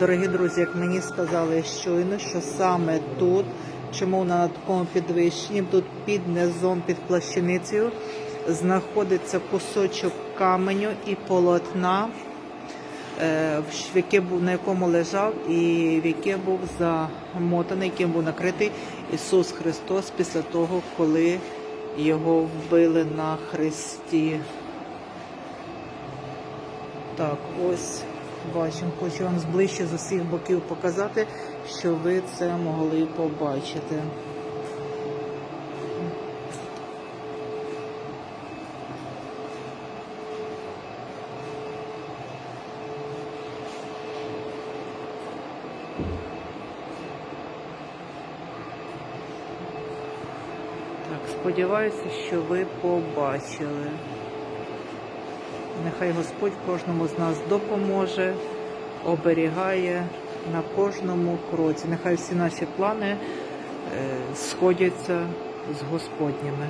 Дорогі друзі, як мені сказали щойно, що саме тут, чому на такому підвищенні, тут під низом, під плащаницею, знаходиться кусочок каменю і полотна, е, на якому лежав і в яке був замотаний, яким був накритий Ісус Христос після того, коли його вбили на хресті. Так, ось бачимо, хочу вам зближче з усіх боків показати, що ви це могли побачити. Сподіваюся, що ви побачили. Нехай Господь кожному з нас допоможе, оберігає на кожному кроці. Нехай всі наші плани е, сходяться з Господніми.